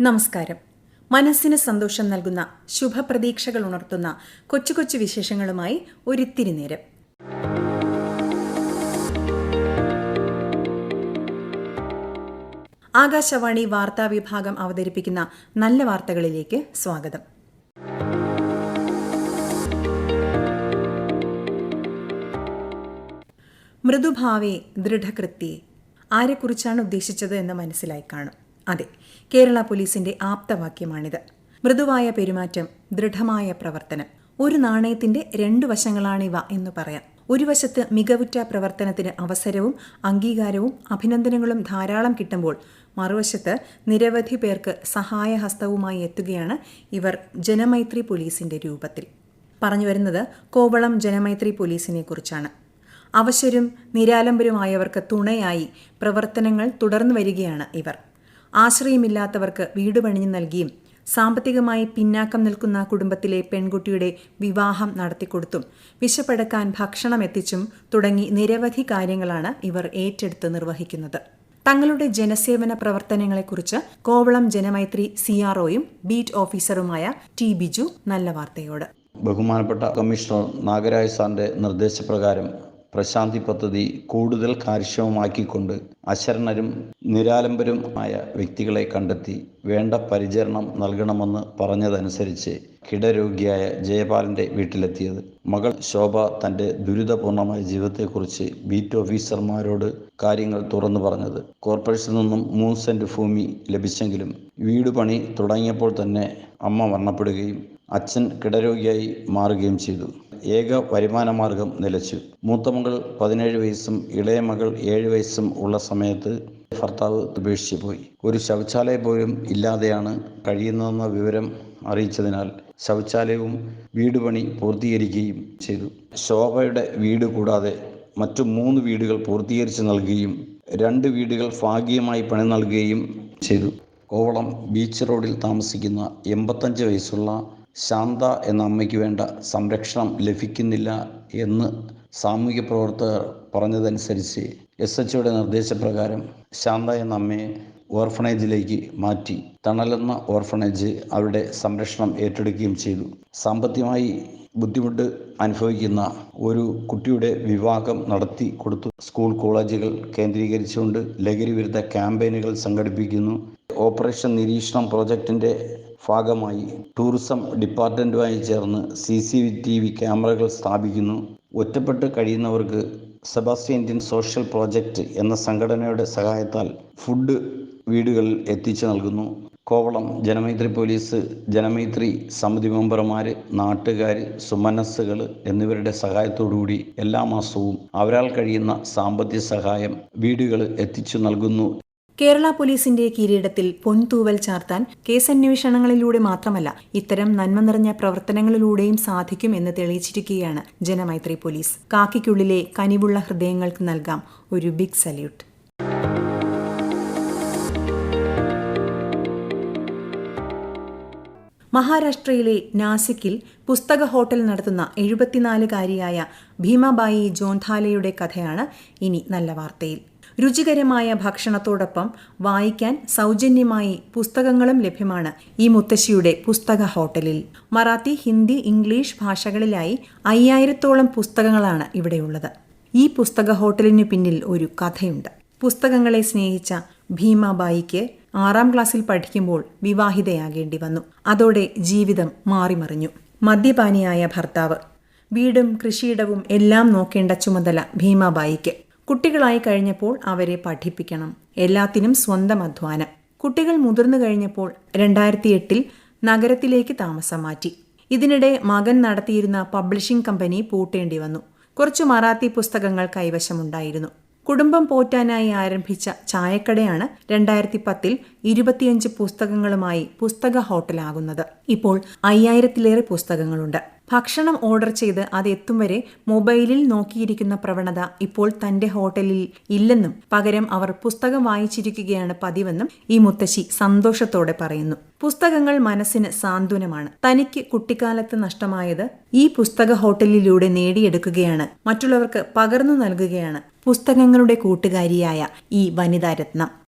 നമസ്കാരം. മനസ്സിന് സന്തോഷം നൽകുന്ന ശുഭപ്രതീക്ഷകൾ ഉണർത്തുന്ന കൊച്ചു കൊച്ചു വിശേഷങ്ങളുമായി ഒരിത്തിരി നേരം. ആകാശവാണി വാർത്താ വിഭാഗം അവതരിപ്പിക്കുന്ന നല്ല വാർത്തകളിലേക്ക് സ്വാഗതം. മൃദുഭാവേ ദൃഢകൃത്യേ ആരെക്കുറിച്ചാണ് ഉദ്ദേശിച്ചത് എന്ന് മനസ്സിലായി കാണും. അതെ കേരള പോലീസിന്റെ ആപ്തവാക്യമാണിത്. മൃദുവായ പെരുമാറ്റം ദൃഢമായ പ്രവർത്തനം. ഒരു നാണയത്തിന്റെ രണ്ടു വശങ്ങളാണിവ എന്ന് പറയാം. ഒരു വശത്ത് മികവുറ്റ പ്രവർത്തനത്തിന് അവസരവും അംഗീകാരവും അഭിനന്ദനങ്ങളും ധാരാളം കിട്ടുമ്പോൾ മറുവശത്ത് നിരവധി പേർക്ക് സഹായഹസ്തവുമായി എത്തുകയാണ് ഇവർ ജനമൈത്രി പോലീസിന്റെ രൂപത്തിൽ. പറഞ്ഞു വരുന്നത് കോവളം ജനമൈത്രി പോലീസിനെ കുറിച്ചാണ്. അവശരും നിരാലംബരുമായവർക്ക് തുണയായി പ്രവർത്തനങ്ങൾ തുടർന്നു വരികയാണ് ഇവർ. ആശ്രയമില്ലാത്തവർക്ക് വീട് പണിഞ്ഞു നൽകിയും സാമ്പത്തികമായി പിന്നാക്കം നിൽക്കുന്ന കുടുംബത്തിലെ പെൺകുട്ടിയുടെ വിവാഹം നടത്തിക്കൊടുത്തും വിശപ്പടക്കാൻ ഭക്ഷണം എത്തിച്ചും തുടങ്ങി നിരവധി കാര്യങ്ങളാണ് ഇവർ ഏറ്റെടുത്ത് നിർവഹിക്കുന്നത്. തങ്ങളുടെ ജനസേവന പ്രവർത്തനങ്ങളെക്കുറിച്ച് കോവളം ജനമൈത്രി സിആർഒയും ബീറ്റ് ഓഫീസറുമായ ടി ബിജു നല്ല വാർത്തയോട്. ബഹുമാനപ്പെട്ട കമ്മീഷണർ നാഗരാജ് സാറിന്റെ നിർദ്ദേശപ്രകാരം പ്രശാന്തി പദ്ധതി കൂടുതൽ കാര്യക്ഷമമാക്കിക്കൊണ്ട് അശരണരും നിരാലംബരുമായ വ്യക്തികളെ കണ്ടെത്തി വേണ്ട പരിചരണം നൽകണമെന്ന് പറഞ്ഞതനുസരിച്ച് കിടരോഗിയായ ജയപാലന്റെ വീട്ടിലെത്തിയത്. മകൾ ശോഭ തന്റെ ദുരിതപൂർണമായ ജീവിതത്തെക്കുറിച്ച് ബീറ്റ് ഓഫീസർമാരോട് കാര്യങ്ങൾ തുറന്നു പറഞ്ഞത്. കോർപ്പറേഷനിൽ നിന്നും മൂന്ന് സെന്റ് ഭൂമി ലഭിച്ചെങ്കിലും വീട് പണി തുടങ്ങിയപ്പോൾ തന്നെ അമ്മ മരണപ്പെടുകയും അച്ഛൻ കിടരോഗിയായി മാറുകയും ചെയ്തു. ഏക വരുമാന മാർഗം നിലച്ചു. മൂത്ത മകൾ പതിനേഴ് വയസ്സും ഇളയ മകൾ ഏഴ് വയസ്സും ഉള്ള സമയത്ത് ഭർത്താവ് ഉപേക്ഷിച്ചു പോയി. ഒരു ശൗചാലയം പോലും ഇല്ലാതെയാണ് കഴിയുന്നതെന്ന വിവരം അറിയിച്ചതിനാൽ ശൗചാലയവും വീട് പണി പൂർത്തീകരിക്കുകയും ചെയ്തു. ശോഭയുടെ വീട് കൂടാതെ മറ്റു മൂന്ന് വീടുകൾ പൂർത്തീകരിച്ച് നൽകുകയും രണ്ട് വീടുകൾ ഭാഗികമായി പണി നൽകുകയും ചെയ്തു. കോവളം ബീച്ച് റോഡിൽ താമസിക്കുന്ന എൺപത്തഞ്ച് വയസ്സുള്ള ശാന്ത എന്ന അമ്മയ്ക്ക് വേണ്ട സംരക്ഷണം ലഭിക്കുന്നില്ല എന്ന് സാമൂഹ്യ പ്രവർത്തകർ പറഞ്ഞതനുസരിച്ച് എസ് എച്ച് നിർദ്ദേശപ്രകാരം ശാന്ത എന്ന അമ്മയെ ഓർഫണേജിലേക്ക് മാറ്റി തണലെന്ന ഓർഫണേജ് അവരുടെ സംരക്ഷണം ഏറ്റെടുക്കുകയും ചെയ്തു. സാമ്പത്തികമായി ബുദ്ധിമുട്ട് അനുഭവിക്കുന്ന ഒരു കുട്ടിയുടെ വിവാഹം നടത്തി കൊടുത്തു. സ്കൂൾ കോളേജുകൾ കേന്ദ്രീകരിച്ചുകൊണ്ട് ലഹരി വിരുദ്ധ ക്യാമ്പയിനുകൾ സംഘടിപ്പിക്കുന്നു. ഓപ്പറേഷൻ നിരീക്ഷണം പ്രോജക്റ്റിന്റെ ഭാഗമായി ടൂറിസം ഡിപ്പാർട്ട്മെന്റുമായി ചേർന്ന് സി സി ടി വി ക്യാമറകൾ സ്ഥാപിക്കുന്നു. ഒറ്റപ്പെട്ട് കഴിയുന്നവർക്ക് സെബാസ്റ്റ്യൻ ഇന്ത്യൻ സോഷ്യൽ പ്രോജക്റ്റ് എന്ന സംഘടനയുടെ സഹായത്താൽ ഫുഡ് വീടുകളിൽ എത്തിച്ചു നൽകുന്നു. കോവളം ജനമൈത്രി പോലീസ് ജനമൈത്രി സമിതി മെമ്പർമാർ നാട്ടുകാർ സുമനസ്സുകൾ എന്നിവരുടെ സഹായത്തോടുകൂടി എല്ലാ മാസവും അവരാൾ കഴിയുന്ന സാമ്പത്തിക സഹായം വീടുകൾ എത്തിച്ചു നൽകുന്നു. കേരള പോലീസിന്റെ കിരീടത്തിൽ പൊൻതൂവൽ ചാർത്താൻ കേസന്വേഷണങ്ങളിലൂടെ മാത്രമല്ല ഇത്തരം നന്മ നിറഞ്ഞ പ്രവർത്തനങ്ങളിലൂടെയും സാധിക്കും എന്ന് തെളിയിച്ചിരിക്കുകയാണ് ജനമൈത്രി പോലീസ്. കാക്കിക്കുള്ളിലെ കനിവുള്ള ഹൃദയങ്ങൾക്ക് നൽകാം ഒരു ബിഗ് സല്യൂട്ട് മഹാരാഷ്ട്രയിലെ നാസിക്കിൽ പുസ്തക ഹോട്ടൽ നടത്തുന്ന എഴുപത്തിനാലുകാരിയായ ഭീമാബായി ജോൺധാലയുടെ കഥയാണ് ഇനി നല്ല വാർത്തയിൽ. രുചികരമായ ഭക്ഷണത്തോടൊപ്പം വായിക്കാൻ സൗജന്യമായി പുസ്തകങ്ങളും ലഭ്യമാണ് ഈ മുത്തശ്ശിയുടെ പുസ്തക ഹോട്ടലിൽ. മറാത്തി ഹിന്ദി ഇംഗ്ലീഷ് ഭാഷകളിലായി അയ്യായിരത്തോളം പുസ്തകങ്ങളാണ് ഇവിടെയുള്ളത്. ഈ പുസ്തക ഹോട്ടലിനു പിന്നിൽ ഒരു കഥയുണ്ട്. പുസ്തകങ്ങളെ സ്നേഹിച്ച ഭീമാബായിക്ക് ആറാം ക്ലാസ്സിൽ പഠിക്കുമ്പോൾ വിവാഹിതയാകേണ്ടി വന്നു. അതോടെ ജീവിതം മാറിമറിഞ്ഞു. മദ്യപാനിയായ ഭർത്താവ്. വീടും കൃഷിയിടവും എല്ലാം നോക്കേണ്ട ചുമതല ഭീമാബായിക്ക്. കുട്ടികളായി കഴിഞ്ഞപ്പോൾ അവരെ പഠിപ്പിക്കണം. എല്ലാത്തിനും സ്വന്തം അധ്വാനം. കുട്ടികൾ മുതിർന്നു കഴിഞ്ഞപ്പോൾ രണ്ടായിരത്തി എട്ടിൽ നഗരത്തിലേക്ക് താമസം മാറ്റി. ഇതിനിടെ മകൻ നടത്തിയിരുന്ന പബ്ലിഷിംഗ് കമ്പനി പൂട്ടേണ്ടി വന്നു. കുറച്ചു മറാത്തി പുസ്തകങ്ങൾ കൈവശമുണ്ടായിരുന്നു. കുടുംബം പോറ്റാനായി ആരംഭിച്ച ചായക്കടയാണ് രണ്ടായിരത്തി പത്തിൽ ഇരുപത്തിയഞ്ച് പുസ്തകങ്ങളുമായി പുസ്തക ഹോട്ടലാകുന്നത്. ഇപ്പോൾ അയ്യായിരത്തിലേറെ പുസ്തകങ്ങളുണ്ട്. ഭക്ഷണം ഓർഡർ ചെയ്ത് അത് എത്തും വരെ മൊബൈലിൽ നോക്കിയിരിക്കുന്ന പ്രവണത ഇപ്പോൾ തന്റെ ഹോട്ടലിൽ ഇല്ലെന്നും പകരം അവർ പുസ്തകം വായിച്ചിരിക്കുകയാണ് പതിവെന്നും ഈ മുത്തശ്ശി സന്തോഷത്തോടെ പറയുന്നു. പുസ്തകങ്ങൾ മനസ്സിന് സാന്ത്വനമാണ്. തനിക്ക് കുട്ടിക്കാലത്ത് നഷ്ടമായത് ഈ പുസ്തക ഹോട്ടലിലൂടെ നേടിയെടുക്കുകയാണ്. മറ്റുള്ളവർക്ക് പകർന്നു നൽകുകയാണ് പുസ്തകങ്ങളുടെ കൂട്ടുകാരിയായ ഈ വനിതാരത്നം.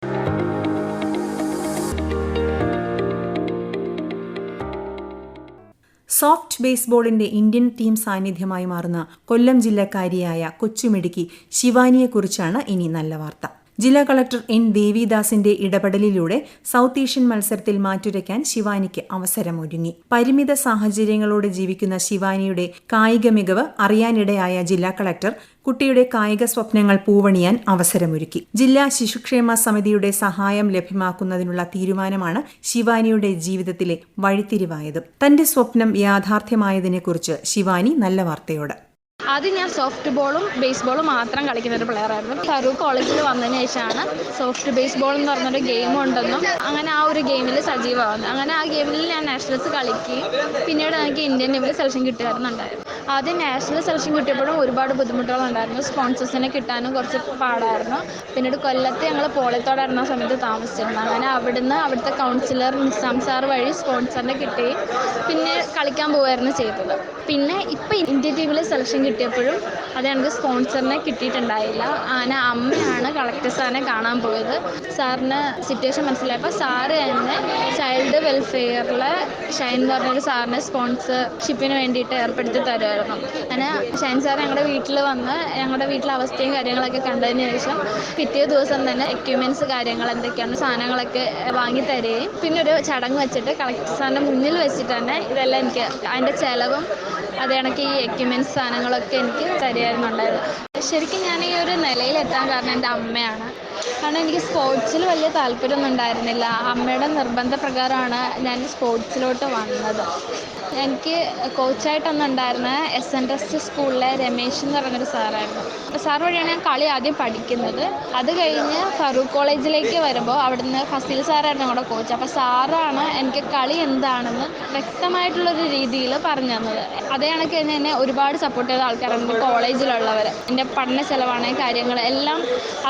സോഫ്റ്റ് ബേസ്ബോളിന്റെ ഇന്ത്യൻ ടീം സാന്നിധ്യമായി മാറുന്ന കൊല്ലം ജില്ലക്കാരിയായ കൊച്ചുമിടുക്കി ശിവാനിയെക്കുറിച്ചാണ് ഇനി നല്ല വാർത്ത. ജില്ലാ കളക്ടർ എൻ ദേവിദാസിന്റെ ഇടപെടലിലൂടെ സൗത്ത് ഏഷ്യൻ മത്സരത്തിൽ മാറ്റുരയ്ക്കാൻ ശിവാനിക്ക് അവസരമൊരുങ്ങി. പരിമിത സാഹചര്യങ്ങളോടെ ജീവിക്കുന്ന ശിവാനിയുടെ കായിക മികവ് അറിയാനിടയായ ജില്ലാ കളക്ടർ കുട്ടിയുടെ കായിക സ്വപ്നങ്ങൾ പൂവണിയാൻ അവസരമൊരുക്കി. ജില്ലാ ശിശുക്ഷേമ സമിതിയുടെ സഹായം ലഭ്യമാക്കുന്നതിനുള്ള തീരുമാനമാണ് ശിവാനിയുടെ ജീവിതത്തിലെ വഴിത്തിരിവായത്. തന്റെ സ്വപ്നം യാഥാർത്ഥ്യമായതിനെക്കുറിച്ച് ശിവാനി നല്ല വാർത്തയോട് ആദ്യം ഞാൻ സോഫ്റ്റ് ബോളും ബേസ്ബോളും മാത്രം കളിക്കുന്ന ഒരു പ്ലെയറായിരുന്നു ഫറൂഖ് കോളേജിൽ വന്നതിന് ശേഷമാണ് സോഫ്റ്റ് ബേസ്ബോൾ എന്ന് പറഞ്ഞൊരു ഗെയിം ഉണ്ടെന്നും അങ്ങനെ ആ ഒരു ഗെയിമിൽ സജീവമാകുന്നത് അങ്ങനെ ആ ഗെയിമിൽ ഞാൻ നാഷണൽസ് കളിക്കുകയും പിന്നീട് എനിക്ക് ഇന്ത്യൻ ടീമിൽ സെലക്ഷൻ കിട്ടുമായിരുന്നുണ്ടായിരുന്നു ആദ്യം നാഷണൽ സെലക്ഷൻ കിട്ടിയപ്പോഴും ഒരുപാട് ബുദ്ധിമുട്ടുകളുണ്ടായിരുന്നു. സ്പോൺസേഴ്സിനെ കിട്ടാനും കുറച്ച് പാടായിരുന്നു. പിന്നീട് കൊല്ലത്ത് ഞങ്ങൾ പോളത്തോടായിരുന്ന സമയത്ത് താമസിച്ചിരുന്നു. അങ്ങനെ അവിടുന്ന് അവിടുത്തെ കൗൺസിലർ നിസാം സാർ വഴി സ്പോൺസറിനെ കിട്ടി. പിന്നെ കളിക്കാൻ പോവുമായിരുന്നു ചെയ്തത്. പിന്നെ ഇപ്പം ഇന്ത്യ ടീമിൽ സെലക്ഷൻ കിട്ടിയപ്പോഴും അത് ഞങ്ങൾക്ക് സ്പോൺസറിനെ കിട്ടിയിട്ടുണ്ടായില്ല. അങ്ങനെ അമ്മയാണ് കളക്ടർ സാറിനെ കാണാൻ പോയത്. സാറിന് സിറ്റുവേഷൻ മനസ്സിലായപ്പോൾ സാറ് തന്നെ ചൈൽഡ് വെൽഫെയറിലെ ഷൈൻ പറഞ്ഞൊരു സാറിനെ സ്പോൺസർഷിപ്പിന് വേണ്ടിയിട്ട് ഏർപ്പെടുത്തി തരുമായിരുന്നു അങ്ങനെ ഷൈൻ സാർ ഞങ്ങളുടെ വീട്ടിൽ വന്ന് ഞങ്ങളുടെ വീട്ടിലെ അവസ്ഥയും കാര്യങ്ങളൊക്കെ കണ്ടതിന് ശേഷം പിറ്റേ ദിവസം തന്നെ എക്യുപ്മെന്റ്സ് കാര്യങ്ങൾ എന്തൊക്കെയാണ് സാധനങ്ങളൊക്കെ വാങ്ങി തരികയും പിന്നെ ഒരു ചടങ്ങ് വെച്ചിട്ട് കളക്ടർ സാറിന്റെ മുന്നിൽ വെച്ചിട്ട് തന്നെ ഇതെല്ലാം എനിക്ക് അതിന്റെ ചിലവും അത് കണക്ക് ഈ എക്യുപ്മെന്റ്സ് സാധനങ്ങളൊക്കെ എനിക്ക് തരികയായിരുന്നുണ്ടായത് ശരിക്കും ഞാൻ ഈ ഒരു നിലയിലെത്താൻ കാരണം എന്റെ അമ്മയാണ്. കാരണം എനിക്ക് സ്പോർട്സിൽ വലിയ താല്പര്യമൊന്നും ഉണ്ടായിരുന്നില്ല. അമ്മയുടെ നിർബന്ധപ്രകാരമാണ് ഞാൻ സ്പോർട്സിലോട്ട് വന്നത്. എനിക്ക് കോച്ചായിട്ടൊന്നും ഉണ്ടായിരുന്ന എസ് എൻ എസ് സ്കൂളിലെ രമേശ് എന്ന് പറഞ്ഞൊരു സാറായിരുന്നു. അപ്പോൾ സാർ വഴിയാണ് ഞാൻ കളി ആദ്യം പഠിക്കുന്നത്. അത് കഴിഞ്ഞ് ഫറൂഖ് കോളേജിലേക്ക് വരുമ്പോൾ അവിടുന്ന് ഫസീൽ സാറായിരുന്നു ഞങ്ങളുടെ കോച്ച്. അപ്പോൾ സാറാണ് എനിക്ക് കളി എന്താണെന്ന് വ്യക്തമായിട്ടുള്ളൊരു രീതിയിൽ പറഞ്ഞു തന്നത്. അതേ കണക്ക് തന്നെ എന്നെ ഒരുപാട് സപ്പോർട്ട് ചെയ്ത ആൾക്കാരാണ് കോളേജിലുള്ളവർ എന്റെ പഠന ചെലവാണ് കാര്യങ്ങൾ എല്ലാം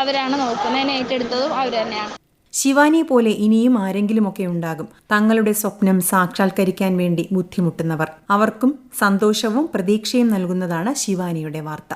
അവരാണ് നോക്കുന്നത്. ഏറ്റെടുത്തതും അവർ തന്നെയാണ്. ശിവാനി പോലെ ഇനിയും ആരെങ്കിലുമൊക്കെ ഉണ്ടാകും. തങ്ങളുടെ സ്വപ്നം സാക്ഷാത്കരിക്കാൻ വേണ്ടി ബുദ്ധിമുട്ടുന്നവർ. അവർക്കും സന്തോഷവും പ്രതീക്ഷയും നൽകുന്നതാണ് ശിവാനിയുടെ വാർത്ത.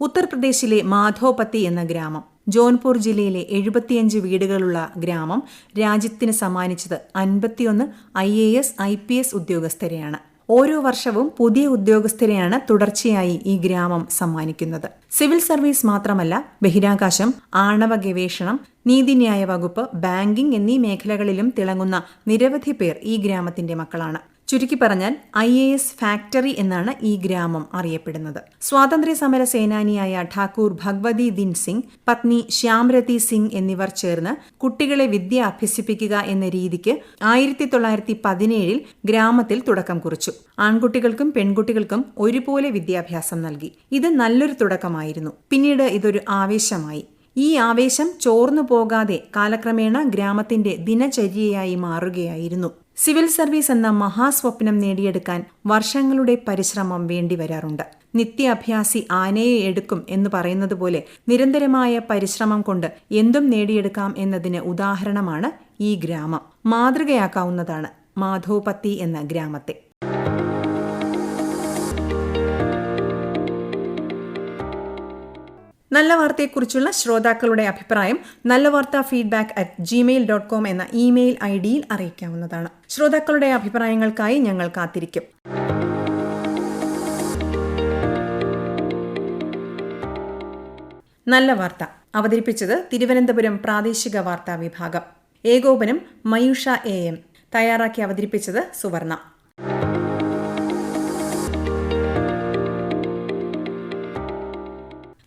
ഉത്തർപ്രദേശിലെ മാധോപത്തി എന്ന ഗ്രാമം ജോൺപൂർ ജില്ലയിലെ എഴുപത്തിയഞ്ച് വീടുകളുള്ള ഗ്രാമം രാജ്യത്തിന് സമ്മാനിച്ചത് അൻപത്തിയൊന്ന് I A S I P S ഉദ്യോഗസ്ഥരെയാണ്. ഓരോ വർഷവും പുതിയ ഉദ്യോഗസ്ഥരെയാണ് തുടർച്ചയായി ഈ ഗ്രാമം സമ്മാനിക്കുന്നത്. സിവിൽ സർവീസ് മാത്രമല്ല ബഹിരാകാശം ആണവ ഗവേഷണം നീതിന്യായ വകുപ്പ് ബാങ്കിംഗ് എന്നീ മേഖലകളിലും തിളങ്ങുന്ന നിരവധി പേർ ഈ ഗ്രാമത്തിന്റെ മക്കളാണ്. ചുരുക്കി പറഞ്ഞാൽ ഐ എ എസ് ഫാക്ടറി എന്നാണ് ഈ ഗ്രാമം അറിയപ്പെടുന്നത്. സ്വാതന്ത്ര്യ സമര സേനാനിയായ ഠാക്കൂർ ഭഗവതി ദിൻ സിംഗ് പത്നി ശ്യാംരതി സിംഗ് എന്നിവർ ചേർന്ന് കുട്ടികളെ വിദ്യ അഭ്യസിപ്പിക്കുക എന്ന രീതിക്ക് ആയിരത്തി തൊള്ളായിരത്തി പതിനേഴിൽ ഗ്രാമത്തിൽ തുടക്കം കുറിച്ചു. ആൺകുട്ടികൾക്കും പെൺകുട്ടികൾക്കും ഒരുപോലെ വിദ്യാഭ്യാസം നൽകി. ഇത് നല്ലൊരു തുടക്കമായിരുന്നു. പിന്നീട് ഇതൊരു ആവേശമായി. ഈ ആവേശം ചോർന്നു പോകാതെ കാലക്രമേണ ഗ്രാമത്തിന്റെ ദിനചര്യയായി മാറുകയായിരുന്നു. സിവിൽ സർവീസ് എന്ന മഹാസ്വപ്നം നേടിയെടുക്കാൻ വർഷങ്ങളുടെ പരിശ്രമം വേണ്ടിവരാറുണ്ട് നിത്യാഭ്യാസി ആനയെ എടുക്കും എന്ന് പറയുന്നത് പോലെ നിരന്തരമായ പരിശ്രമം കൊണ്ട് എന്തും നേടിയെടുക്കാം എന്നതിന് ഉദാഹരണമാണ് ഈ ഗ്രാമം. മാതൃകയാക്കാവുന്നതാണ് മാധോപത്തി എന്ന ഗ്രാമത്തെ. നല്ല വാർത്തയെക്കുറിച്ചുള്ള ശ്രോതാക്കളുടെ അഭിപ്രായം നല്ല വാർത്ത feedback at Gmail dot com എന്ന ഇമെയിൽ ഐ ഡിയിൽ അറിയിക്കാവുന്നതാണ്. ശ്രോതാക്കളുടെ അഭിപ്രായങ്ങൾക്കായി ഞങ്ങൾ കാത്തിരിക്കും. നല്ല വാർത്ത. അവതരിപ്പിച്ചത് തിരുവനന്തപുരം പ്രാദേശിക വാർത്താ വിഭാഗം. ഏകോപനം മയൂഷ എ എം. തയ്യാറാക്കി അവതരിപ്പിച്ചത് സുവർണ.